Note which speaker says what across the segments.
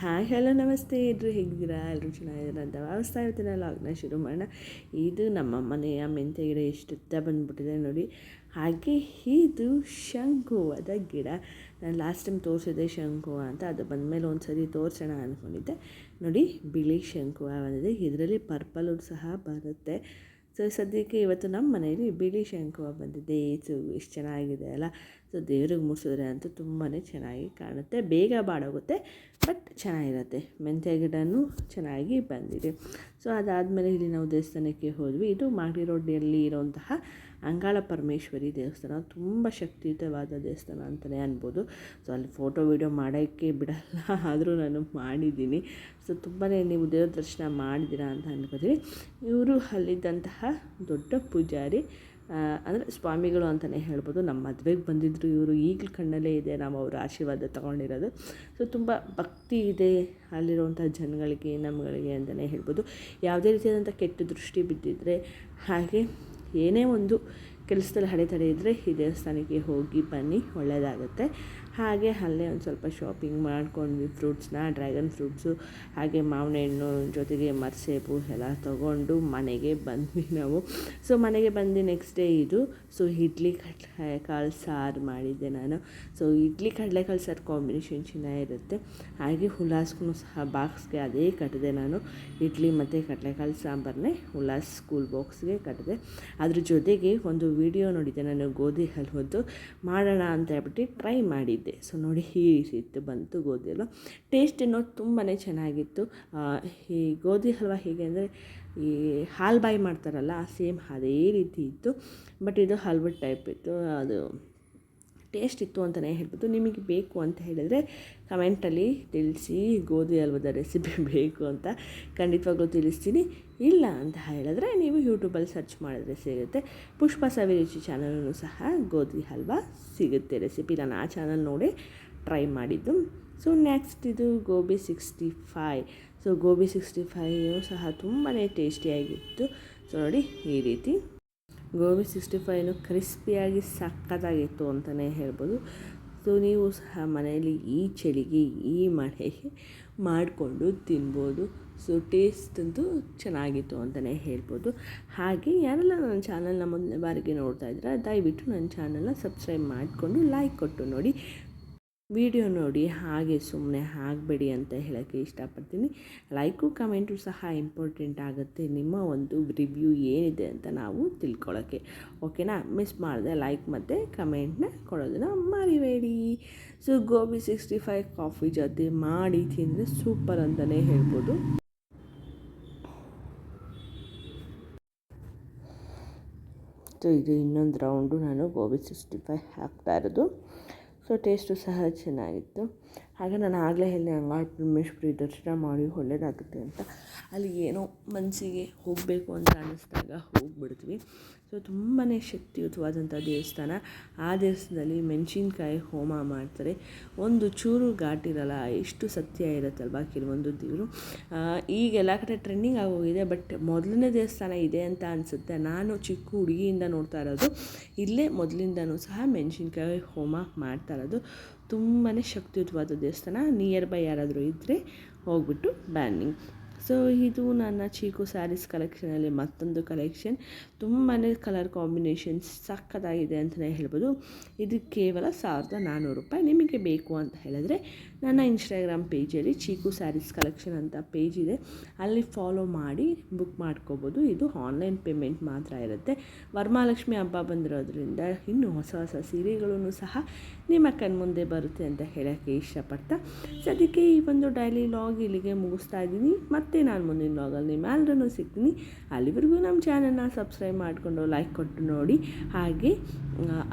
Speaker 1: Hi, hello, ನಮಸ್ತೆ ಎಲ್ಲರೂ ಹೇಗಿದ್ದೀರಾ? ಎಲ್ಲರೂ ಚೆನ್ನಾಗಿದ್ದೀರಾ ಅಂತ ಭಾವಿಸ್ತಾ ಇರ್ತೀನಿ. ಲಾಗ್ನ ಶುರು ಮಾಡೋಣ. ಇದು ನಮ್ಮ ಮನೆಯ ಮೆಂತ್ಯ ಗಿಡ ಎಷ್ಟು ಉದ್ದ ಬಂದುಬಿಟ್ಟಿದೆ ನೋಡಿ. ಹಾಗೆ ಇದು ಶಂಕುವದ ಗಿಡ. ನಾನು ಲಾಸ್ಟ್ ಟೈಮ್ ತೋರಿಸಿದೆ ಶಂಕು ಅಂತ. ಅದು ಬಂದಮೇಲೆ ಒಂದು ಸರಿ ತೋರಿಸೋಣ ಅಂದ್ಕೊಂಡಿದ್ದೆ ನೋಡಿ, ಬಿಳಿ ಶಂಕುವ ಬಂದಿದೆ. ಇದರಲ್ಲಿ ಪರ್ಪಲು ಸಹ ಬರುತ್ತೆ. ಸೊ ಸದ್ಯಕ್ಕೆ ಇವತ್ತು ನಮ್ಮ ಮನೆಯಲ್ಲಿ ಬಿಳಿ ಶಂಕುವ ಬಂದಿದೆ. ಸೊ ಎಷ್ಟು ಚೆನ್ನಾಗಿದೆ ಅಲ್ಲ? ಸೊ, ದೇವ್ರಿಗೆ ಮುಡಿಸಿದ್ರೆ ಅಂತೂ ತುಂಬಾ ಚೆನ್ನಾಗಿ ಕಾಣುತ್ತೆ. ಬೇಗ ಬಾಡೋಗುತ್ತೆ, ಬಟ್ ಚೆನ್ನಾಗಿರುತ್ತೆ. ಮೆಂತ್ಯ ಗಿಡನೂ ಚೆನ್ನಾಗಿ ಬಂದಿದೆ. ಸೊ, ಅದಾದಮೇಲೆ ಇಲ್ಲಿ ನಾವು ದೇವಸ್ಥಾನಕ್ಕೆ ಹೋದ್ವಿ. ಇದು ಮಾಗಡಿ ರೋಡಲ್ಲಿ ಇರುವಂತಹ ಅಂಗಾಳ ಪರಮೇಶ್ವರಿ ದೇವಸ್ಥಾನ, ತುಂಬ ಶಕ್ತಿಯುತವಾದ ದೇವಸ್ಥಾನ ಅಂತಲೇ ಅನ್ಬೋದು. ಸೊ ಅಲ್ಲಿ ಫೋಟೋ ವೀಡಿಯೋ ಮಾಡೋಕ್ಕೆ ಬಿಡಲ್ಲ, ಆದರೂ ನಾನು ಮಾಡಿದ್ದೀನಿ. ಸೊ ತುಂಬಾ ನೀವು ದೇವ್ರ ದರ್ಶನ ಮಾಡಿದ್ದೀರಾ ಅಂತ ಅನ್ಕೋತೀವಿ ಇವರು ಅಲ್ಲಿದ್ದಂತಹ ದೊಡ್ಡ ಪೂಜಾರಿ ಅಂದರೆ ಸ್ವಾಮಿಗಳು ಅಂತಲೇ ಹೇಳ್ಬೋದು. ನಮ್ಮ ಮದುವೆಗೆ ಬಂದಿದ್ದರು ಇವರು, ಈಗಲೂ ಕಣ್ಣಲ್ಲೇ ಇದೆ, ನಾವು ಅವರ ಆಶೀರ್ವಾದ ತಗೊಂಡಿರೋದು. ಸೊ ತುಂಬ ಭಕ್ತಿ ಇದೆ ಅಲ್ಲಿರುವಂಥ ಜನಗಳಿಗೆ ನಮ್ಮಗಳಿಗೆ ಅಂತಲೇ ಹೇಳ್ಬೋದು. ಯಾವುದೇ ರೀತಿಯಾದಂಥ ಕೆಟ್ಟ ದೃಷ್ಟಿ ಬಿದ್ದಿದ್ದರೆ ಹಾಗೆ ಏನೇ ಒಂದು ಕೆಲಸದಲ್ಲಿ ಅಡೆತಡೆ ಇದ್ದರೆ ಈ ದೇವಸ್ಥಾನಕ್ಕೆ ಹೋಗಿ ಬನ್ನಿ ಒಳ್ಳೆಯದಾಗುತ್ತೆ ಹಾಗೆ ಅಲ್ಲೇ ಒಂದು ಸ್ವಲ್ಪ ಶಾಪಿಂಗ್ ಮಾಡ್ಕೊಂಡ್ವಿ. ಫ್ರೂಟ್ಸ್ನ ಡ್ರ್ಯಾಗನ್ ಫ್ರೂಟ್ಸು ಹಾಗೆ ಮಾವಿನ ಹಣ್ಣು ಜೊತೆಗೆ ಮರ್ಸೇಬು ಎಲ್ಲ ತೊಗೊಂಡು ಮನೆಗೆ ಬಂದ್ವಿ ನಾವು. ಸೊ ಮನೆಗೆ ಬಂದು ನೆಕ್ಸ್ಟ್ ಡೇ ಇದು ಸೊ ಇಡ್ಲಿ ಕಡಲೆಕಾಳು ಸಾರು ಮಾಡಿದ್ದೆ ನಾನು. ಸೊ ಇಡ್ಲಿ ಕಡಲೆಕಾಳು ಸಾರು ಕಾಂಬಿನೇಷನ್ ಚೆನ್ನಾಗಿರುತ್ತೆ ಹಾಗೆ ಹುಲಾಸ್ಗೂ ಸಹ ಬಾಕ್ಸ್ಗೆ ಅದೇ ಕಟ್ಟಿದೆ ನಾನು. ಇಡ್ಲಿ ಮತ್ತು ಕಡಲೆಕಾಳು ಸಾಂಬಾರನ್ನೇ ಹುಲಾಸ್ ಸ್ಕೂಲ್ ಬಾಕ್ಸ್ಗೆ ಕಟ್ಟಿದೆ ಅದ್ರ ಜೊತೆಗೆ ಒಂದು ವಿಡಿಯೋ ನೋಡಿದ್ದೆ ನಾನು ಗೋಧಿ ಹಲ್ವದ್ದು. ಮಾಡೋಣ ಅಂತ ಹೇಳ್ಬಿಟ್ಟು ಟ್ರೈ ಮಾಡಿದ್ದೆ. ಸೊ ನೋಡಿ ಈ ಬಂತು ಗೋಧಿ ಹಲ್ವ ಟೇಸ್ಟ್ ಏನೋ ತುಂಬಾ ಚೆನ್ನಾಗಿತ್ತು. ಈ ಗೋಧಿ ಹಲ್ವ ಹೇಗೆ ಅಂದರೆ, ಈ ಹಾಲು ಬಾಯಿ ಮಾಡ್ತಾರಲ್ಲ ಸೇಮ್ ಅದೇ ರೀತಿ ಇತ್ತು. ಬಟ್ ಇದು ಹಲ್ವದ ಟೈಪ್ ಇತ್ತು. ಅದು ಟೇಸ್ಟ್ ಇತ್ತು ಅಂತಲೇ ಹೇಳ್ಬೋದು. ನಿಮಗೆ ಬೇಕು ಅಂತ ಹೇಳಿದರೆ ಕಮೆಂಟಲ್ಲಿ ತಿಳಿಸಿ, ಗೋಧಿ ಹಲ್ವದ ರೆಸಿಪಿ ಬೇಕು ಅಂತ ಖಂಡಿತವಾಗ್ಲೂ ತಿಳಿಸ್ತೀನಿ. ಇಲ್ಲ ಅಂತ ಹೇಳಿದ್ರೆ ನೀವು ಯೂಟ್ಯೂಬಲ್ಲಿ ಸರ್ಚ್ ಮಾಡಿದ್ರೆ ಸಿಗುತ್ತೆ. ಪುಷ್ಪ ಸವಿರುಚಿ ಚಾನಲೂ ಸಹ ಗೋಧಿ ಹಲ್ವ ಸಿಗುತ್ತೆ ರೆಸಿಪಿ ನಾನು ಆ ಚಾನಲ್ ನೋಡಿ ಟ್ರೈ ಮಾಡಿದ್ದು. ಸೊ ನೆಕ್ಸ್ಟ್ ಇದು gobi sixty five so gobi sixty five ಸಹ ತುಂಬಾ ಟೇಸ್ಟಿಯಾಗಿತ್ತು ಸೊ ನೋಡಿ ಈ ರೀತಿ. ಗೋಬಿ ಸಿಕ್ಸ್ಟಿ ಫೈನು ಕ್ರಿಸ್ಪಿಯಾಗಿ ಸಕ್ಕತ್ತಾಗಿತ್ತು ಅಂತಲೇ ಹೇಳ್ಬೋದು. ಸೊ, ನೀವು ಸಹ ಮನೆಯಲ್ಲಿ ಈ ಚಳಿಗೆ, ಈ ಮಳೆಗೆ ಮಾಡಿಕೊಂಡು ತಿನ್ಬೋದು. ಸೊ ಟೇಸ್ಟ್ ಅಂತೂ ಚೆನ್ನಾಗಿತ್ತು ಅಂತಲೇ ಹೇಳ್ಬೋದು. ಹಾಗೆ ಯಾರೆಲ್ಲ ನನ್ನ ಚಾನಲ್ನ ಮೊದಲನೇ ಬಾರಿಗೆ ನೋಡ್ತಾ ಇದ್ದೀರಾ, ದಯವಿಟ್ಟು ನನ್ನ ಚಾನಲ್ನ ಸಬ್ಸ್ಕ್ರೈಬ್ ಮಾಡಿಕೊಂಡು ಲೈಕ್ ಕೊಟ್ಟು ನೋಡಿ. ವಿಡಿಯೋ ನೋಡಿ, ಹಾಗೆ ಸುಮ್ಮನೆ ಆಗಬೇಡಿ ಅಂತ ಹೇಳೋಕ್ಕೆ ಇಷ್ಟಪಡ್ತೀನಿ. ಲೈಕು, ಕಮೆಂಟು ಸಹ ಇಂಪಾರ್ಟೆಂಟ್ ಆಗುತ್ತೆ. ನಿಮ್ಮ ಒಂದು ರಿವ್ಯೂ ಏನಿದೆ ಅಂತ ನಾವು ತಿಳ್ಕೊಳ್ಳೋಕ್ಕೆ. ಓಕೆನಾ? ಮಿಸ್ ಮಾಡಿದೆ ಲೈಕ್ ಮತ್ತು ಕಮೆಂಟ್ನ ಕೊಡೋದನ್ನು ಮರಿಬೇಡಿ. So, gobi sixty five coffee ಜೊತೆ ಮಾಡಿ ತಿಂದರೆ ಸೂಪರ್ ಅಂತಲೇ ಹೇಳ್ಬೋದು. ಸೊ, ಇದು ಇನ್ನೊಂದು ರೌಂಡು ನಾನು ಗೋಬಿ ಸಿಕ್ಸ್ಟಿ ಫೈವ್ ಹಾಕ್ತಾ ಇರೋದು. ಸೊ ಟೇಸ್ಟು ಸಹ ಚೆನ್ನಾಗಿತ್ತು. ಹಾಗೆ ನಾನು ಆಗಲೇ ಹೇಳಿ ಅಂಗಾಳ ಪರಮೇಶ್ವರಿ ದರ್ಶನ ಮಾಡಿ ಒಳ್ಳೆಯದಾಗುತ್ತೆ ಅಂತ. ಅಲ್ಲಿ ಏನೋ ಮನಸ್ಸಿಗೆ ಹೋಗಬೇಕು ಅಂತ ಅನ್ನಿಸ್ದಾಗ ಹೋಗ್ಬಿಡ್ತೀವಿ. ಸೊ ತುಂಬಾ ಶಕ್ತಿಯುತವಾದಂಥ ದೇವಸ್ಥಾನ. ಆ ದೇವಸ್ಥಾನದಲ್ಲಿ ಮೆಣಸಿನ್ಕಾಯಿ ಹೋಮ ಮಾಡ್ತಾರೆ. ಒಂದು ಚೂರು ಘಾಟಿರಲ್ಲ ಎಷ್ಟು ಸತ್ಯ ಇರುತ್ತಲ್ವ ಕೆಲವೊಂದು ದೇವರು. ಈಗ ಎಲ್ಲ ಕಡೆ ಟ್ರೆಂಡಿಂಗ್ ಆಗೋಗಿದೆ ಬಟ್ ಮೊದಲನೇ ದೇವಸ್ಥಾನ ಇದೆ ಅಂತ ಅನಿಸುತ್ತೆ. ನಾನು ಚಿಕ್ಕ ಹುಡುಗಿಯಿಂದ ನೋಡ್ತಾ ಇರೋದು, ಇಲ್ಲೇ ಮೊದಲಿಂದನೂ ಸಹ ಮೆಣಸಿನ್ಕಾಯಿ ಹೋಮ ಮಾಡ್ತಾ ಇರೋದು. ತುಂಬಾ ಶಕ್ತಿಯುತವಾದ ದೇವಸ್ಥಾನ ನಿಯರ್ ಬೈ ಯಾರಾದರೂ ಇದ್ದರೆ ಹೋಗ್ಬಿಟ್ಟು ಬ್ಯಾನಿಂಗ್ ಸೊ ಇದು ನನ್ನ ಚೀಕು ಸ್ಯಾರೀಸ್ ಕಲೆಕ್ಷನಲ್ಲಿ ಮತ್ತೊಂದು ಕಲೆಕ್ಷನ್. ತುಂಬಾ ಕಲರ್ ಕಾಂಬಿನೇಷನ್ಸ್ ಸಕ್ಕತ್ತಾಗಿದೆ ಅಂತಲೇ ಹೇಳ್ಬೋದು. ಇದು ಕೇವಲ ಸಾವಿರದ ನಾನ್ನೂರು ರೂಪಾಯಿ. ನಿಮಗೆ ಬೇಕು ಅಂತ ಹೇಳಿದ್ರೆ ನನ್ನ ಇನ್ಸ್ಟಾಗ್ರಾಮ್ ಪೇಜಲ್ಲಿ ಚೀಕು ಸ್ಯಾರೀಸ್ ಕಲೆಕ್ಷನ್ ಅಂತ ಪೇಜ್ ಇದೆ. ಅಲ್ಲಿ ಫಾಲೋ ಮಾಡಿ ಬುಕ್ ಮಾಡ್ಕೋಬೋದು. ಇದು ಆನ್ಲೈನ್ ಪೇಮೆಂಟ್ ಮಾತ್ರ ಇರುತ್ತೆ. ವರಮಹಾಲಕ್ಷ್ಮಿ ಹಬ್ಬ ಬಂದಿರೋದ್ರಿಂದ ಇನ್ನೂ ಹೊಸ ಹೊಸ ಸೀರೆಗಳೂ ಸಹ ನಿಮ್ಮ ಕಣ್ಮುಂದೆ ಬರುತ್ತೆ ಅಂತ ಹೇಳೋಕ್ಕೆ ಇಷ್ಟಪಡ್ತಾ. ಸದ್ಯಕ್ಕೆ ಈ ಒಂದು ಡೈಲಿ ಲಾಗ್ ಇಲ್ಲಿಗೆ ಮುಗಿಸ್ತಾ ಇದ್ದೀನಿ. ಮತ್ತು ನಾನು ಮುಂದಿನ ವ್ಲಾಗಲ್ಲಿ ನಿಮ್ಮೆಲ್ಲರೂ ಸಿಗ್ತೀನಿ. ಅಲ್ಲಿವರೆಗೂ ನಮ್ಮ ಚಾನಲ್ನ ಸಬ್ಸ್ಕ್ರೈಬ್ ಮಾಡಿಕೊಂಡು ಲೈಕ್ ಕೊಟ್ಟು ನೋಡಿ. ಹಾಗೆ,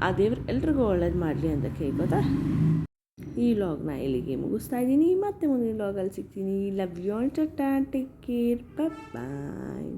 Speaker 1: ಆ ದೇವ್ರು ಎಲ್ರಿಗೂ ಒಳ್ಳೇದು ಮಾಡಲಿ ಅಂತ ಕೇಳ್ಬೋದಾ ಈ ವ್ಲಾಗ್ನ ಇಲ್ಲಿಗೆ ಮುಗಿಸ್ತಾ ಇದ್ದೀನಿ. ಮತ್ತೆ ಮುಂದಿನ ಲಾಗಲ್ಲಿ ಸಿಗ್ತೀನಿ. Love you all take care bye